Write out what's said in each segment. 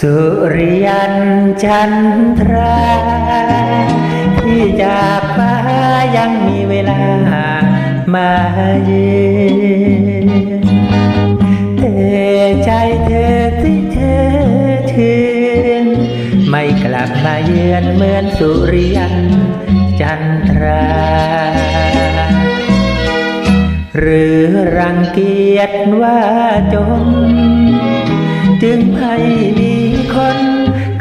สุริยันจันทรา ที่จากฟ้ายังมีเวลามาเยือนแต่ใจเธอที่เธอชื่นไม่กลับมาเยือนเหมือนสุริยันจันทรา หรือรังเกียจว่าจน จึงให้มีคน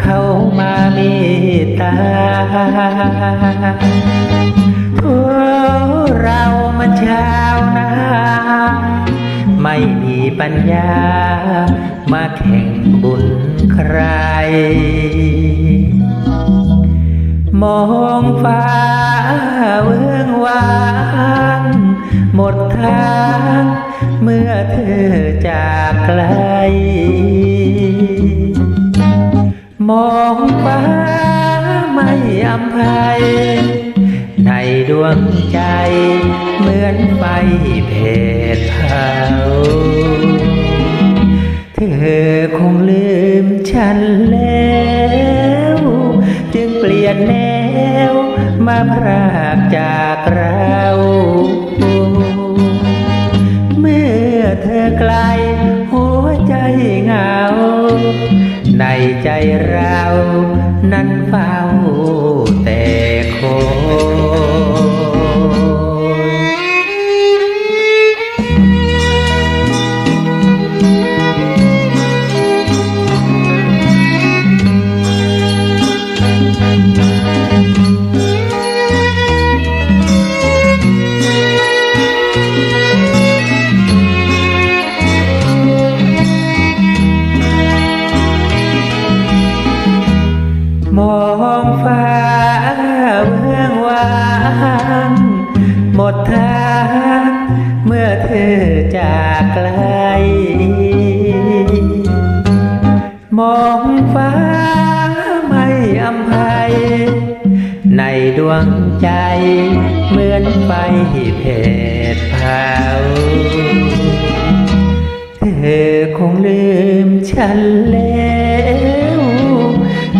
เข้ามาเมตตาพวกเรามันชาวนา ไม่มีปัญญา มาแข่งบุญใคร มองฟ้าเวิงวางหมดทางเมื่อเธอจากไกล มองฟ้าไม่อำภัยในดวงใจ เหมือนไฟเพดเผาเธอคงลืมฉันแล้ว จึงเปลี่ยนแนว มาพรากจากเรา เมื่อเธอไกล ในใจเรา นั้นเฝ้าางหมดทางเมื่อเธอจากไกล มองฟ้าไม่อำภัย ในดวงใจเหมือนไฟเพดเผาเธอคงลืมฉันแล้ว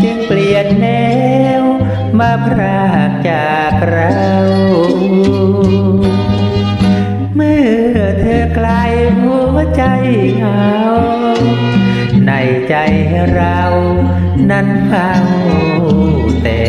จึงเปลี่ยนแนวมาพรากจาก เหงา ในใจเรานั้นเฝ้าแต่